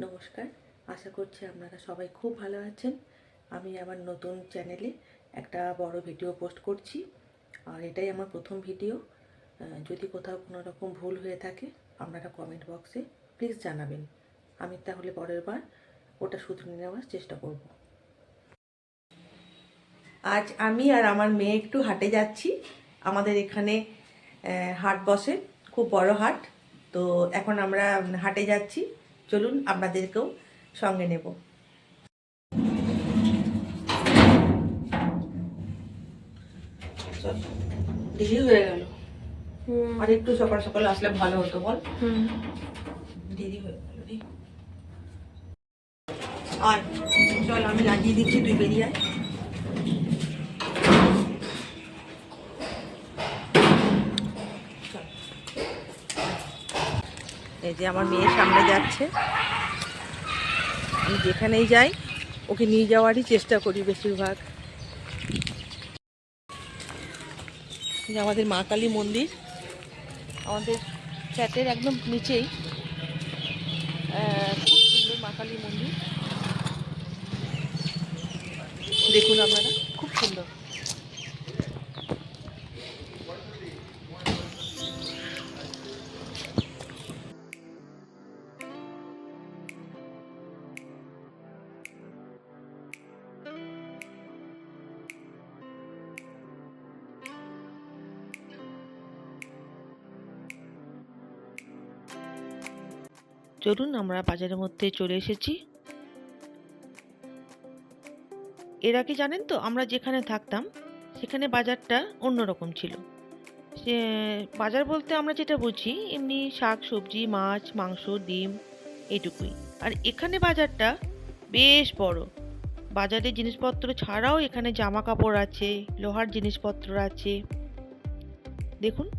নমস্কার। আশা করছি আপনারা সবাই খুব ভালো আছেন। আমি আমার নতুন চ্যানেলে একটা বড় ভিডিও পোস্ট করছি। আর এটাই আমার প্রথম ভিডিও। যদি কোথাও কোনো রকম ভুল হয়ে থাকে, আপনারা কমেন্ট বক্সে প্লিজ জানাবেন। আমি তাহলে পরের বার ওটা শুধরে নেওয়ার চেষ্টা করব। আজ আমি আর আমার মেয়ে একটু হাটে যাচ্ছি। আমাদের এখানে হাট বসে, খুব বড় হাট। তো এখন আমরা হাটে যাচ্ছি। চলুন আপনাদেরকেও সঙ্গে নেব। দেরি হয়ে গেল। আর একটু সকাল সকাল আসলে ভালো হতো বল। দেরি হয়ে গেল রে। আয় চল আমি লাগিয়ে দিচ্ছি তুই বেরিয়ে আয় চল। এই যে আমার মেয়ের সামনে যাচ্ছে। আমি যেখানেই যাই, ওকে নিয়ে যাওয়ারই চেষ্টা করি বেশিরভাগ। আমাদের মা কালী মন্দির, আমাদের ফ্ল্যাটের একদম নিচেই। খুব সুন্দর মা কালী মন্দির। দেখুন আপনারা। চলুন আমরা বাজারের মধ্যে চলে এসেছি। এর আগে জানেন তো, আমরা যেখানে থাকতাম, সেখানে বাজারটা অন্যরকম ছিল। সে, বাজার বলতে আমরা যেটা বুঝি, এমনি শাক, সবজি, মাছ, মাংস, ডিম, এটুকুই। আর এখানে বাজারটা বেশ বড়। বাজারে জিনিসপত্র ছাড়াও এখানে জামা কাপড় আছে, লোহার জিনিসপত্র আছে। দেখুন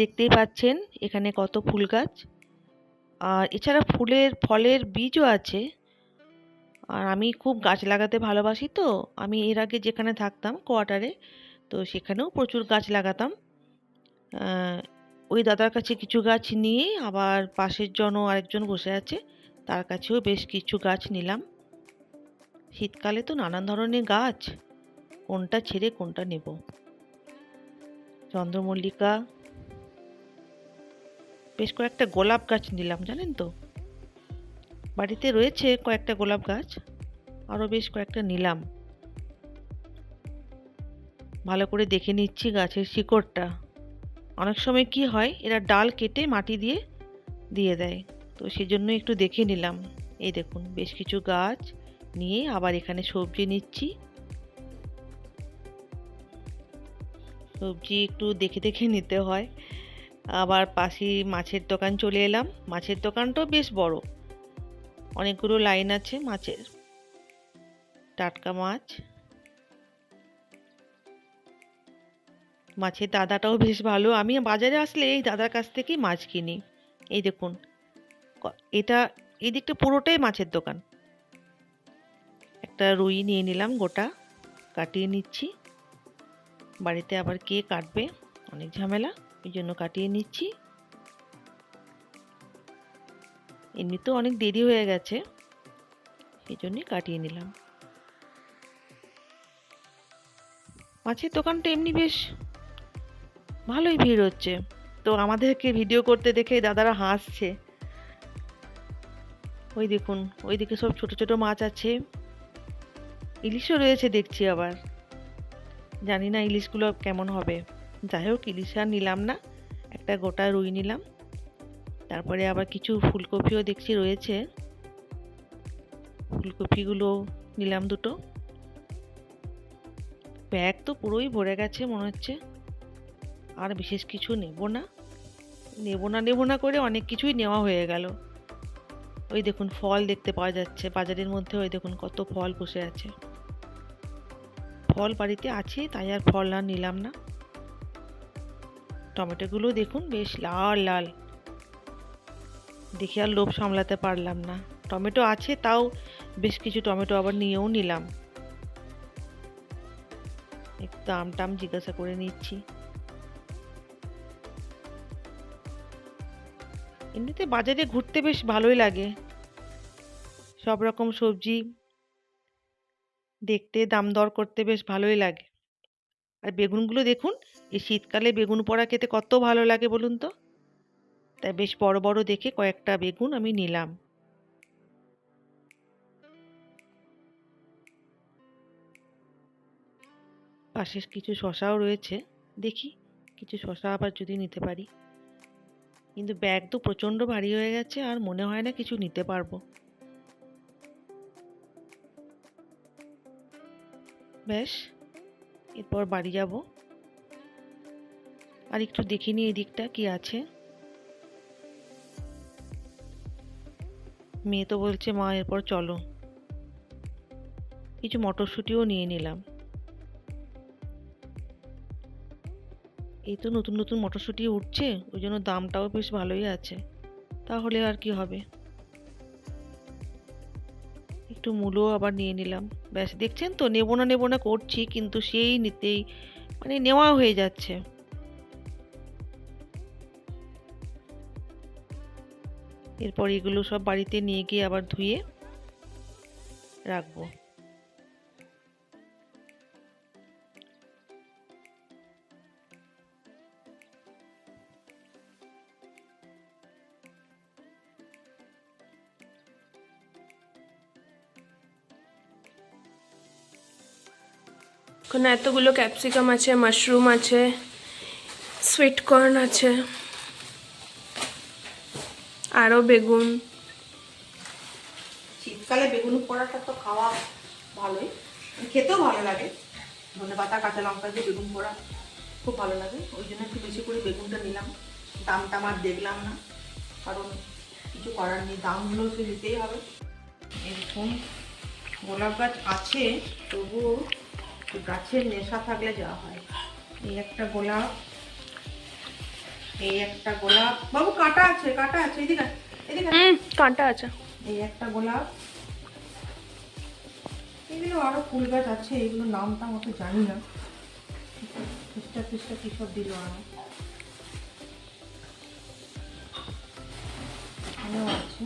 দেখতেই পাচ্ছেন এখানে কত ফুল গাছ। আর এছাড়া ফুলের, ফলের বীজও আছে। আর আমি খুব গাছ লাগাতে ভালোবাসি তো। আমি এর আগে যেখানে থাকতাম কোয়ার্টারে, তো সেখানেও প্রচুর গাছ লাগাতাম। ওই দাদার কাছে কিছু গাছ নিয়ে আবার পাশের জন আরেকজন বসে আছে, তার কাছেও বেশ কিছু গাছ নিলাম। শীতকালে তো নানান ধরনের গাছ, কোনটা ছেড়ে কোনটা নেব। চন্দ্রমল্লিকা বেশ কয়েকটা গোলাপ গাছ নিলাম, জানেন তো? বাড়িতে রয়েছে কয়েকটা গোলাপ গাছ, আরও বেশ কয়েকটা নিলাম। ভালো করে দেখে নিচ্ছি গাছের শিকড়টা। অনেক সময় কি হয়, এরা ডাল কেটে মাটি দিয়ে দিয়ে দেয়। তো সেজন্য একটু দেখে নিলাম। এই দেখুন, বেশ কিছু গাছ নিয়ে আবার এখানে সবজি নিচ্ছি। সবজি একটু দেখে দেখে নিতে হয়। আবার পাশে মাছের দোকান চলে এলাম। মাছের দোকানটাও বেশ বড়। অনেকগুলো লাইন আছে মাছের। টাটকা মাছ। মাছের দাদাটাও বেশ ভালো। আমি বাজারে আসলে এই দাদার কাছ থেকেই মাছ কিনি। এই দেখুন এটা, এই দিকটা পুরোটাই মাছের দোকান। একটা রুই নিয়ে নিলাম গোটা, কাটিয়ে নিচ্ছি। বাড়িতে আবার কে কাটবে? অনেক ঝামেলা। এই জন্য কাটিয়ে নিচ্ছি। এমনিতেও অনেক দেরি হয়ে গেছে এই জন্যই কাটিয়ে নিলাম। মাছের দোকানটা এমনি বেশ ভালোই ভিড় হচ্ছে। তো আমাদেরকে ভিডিও করতে দেখে দাদারা হাসছে। ওই দেখুন ওইদিকে সব ছোট ছোট মাছ আছে। ইলিশও রয়েছে দেখছি আবার। জানি না ইলিশগুলো কেমন হবে। যাই হোক, ইলিশ আর নিলাম না। একটা গোটা রুই নিলাম। তারপরে আবার কিছু ফুলকপিও দেখছি রয়েছে। ফুলকপিগুলো নিলাম দুটো। ব্যাগ তো পুরোই ভরে গেছে মনে হচ্ছে। আর বিশেষ কিছু নেব না। নেব না নেব না করে অনেক কিছুই নেওয়া হয়ে গেল। ওই দেখুন, ফল দেখতে পাওয়া যাচ্ছে। বাজারের মধ্যে ওই দেখুন, কত ফল বসে আছে। ফল বাড়িতে আছে তাই আর ফল আর নিলাম না। টমেটোগুলো দেখুন বেশ লাল লাল। দেখে আর লোভ সামলাতে পারলাম না। টমেটো আছে, তাও বেশ কিছু টমেটো আবার নিয়েও নিলাম। একটু দাম টাম জিজ্ঞাসা করে নিচ্ছি। এমনিতে বাজারে ঘুরতে বেশ ভালোই লাগে। সব রকম সবজি দেখতে, দাম দর করতে বেশ ভালোই লাগে। আর বেগুনগুলো দেখুন, এই শীতকালে বেগুন পোড়া খেতে কত ভালো লাগে বলুন তো? তাই বেশ বড় বড় দেখে কয়েকটা বেগুন আমি নিলাম। পাশে কিছু শশাও রয়েছে, দেখি কিছু শশা আবার যদি নিতে পারি। কিন্তু ব্যাগ তো প্রচণ্ড ভারী হয়ে গেছে, আর মনে হয় না কিছু নিতে পারব। ব্যাস এরপর বাড়ি যাব। আর একটু দেখিনি এই দিকটা কি আছে। মেয়ে তো বলছে, মা, এরপর চলো। কিছু মটরশুঁটিও নিয়ে নিলাম। এই তো নতুন নতুন মটরশুঁটি উঠছে, ওই জন্য দামটাও বেশ ভালোই আছে। তাহলে আর কি হবে? একটু মূলও আবার নিয়ে নিলাম। ব্যাস, দেখছেন তো, নেব না নেব না করছি, কিন্তু সেই নিতেই মানে নেওয়া হয়ে যাচ্ছে। এরপর এগুলো সব বাড়িতে নিয়ে গিয়ে আবার ধুয়ে রাখব। ওখানে এতগুলো ক্যাপসিকাম আছে, মাশরুম আছে, সুইট কর্ন আছে, আরও বেগুন। শীতকালে বেগুন পোড়াটা তো খাওয়া ভালোই। খেতেও ভালো লাগে। ধনে পাতা, কাঁচা লঙ্কা দিয়ে বেগুন পোড়া খুব ভালো লাগে। ওই জন্য একটু বেশি করে বেগুনটা নিলাম। দামটা আমার দেখলাম না। কারণ কিছু করার নেই। দামগুলো তো নিতেই হবে। এরকম গোলাপ গাছ আছে, তবুও গাছের নেশা থাকলে যাওয়া হয়। এই একটা গোলাপ এই একটা গোলাপ। বাবু কাটা আছে কাটা আছে এদিকে এদিকে। কাঁটা আছে। এই একটা গোলাপ। এগুলো আরও ফুল গাছ আছে এগুলো নামটা মতো জানি না। খ্রিস্টা খ্রিস্টা কি সব দিল আরও। এখানেও আছে।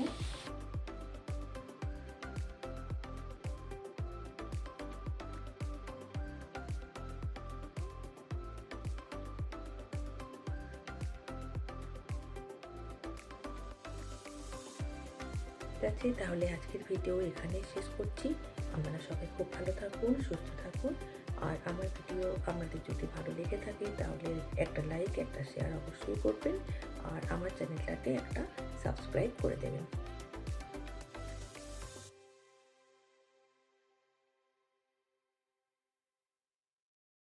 ঠিক আছে, তাহলে আজকের ভিডিও এখানে শেষ করছি। আপনারা সবাই খুব ভালো থাকুন, সুস্থ থাকুন। আর আমার ভিডিও আপনাদের যদি ভালো লেগে থাকে, তাহলে একটা লাইক একটা শেয়ার অবশ্যই করবেন। আর আমার চ্যানেলটাকে একটা সাবস্ক্রাইব করে দেবেন।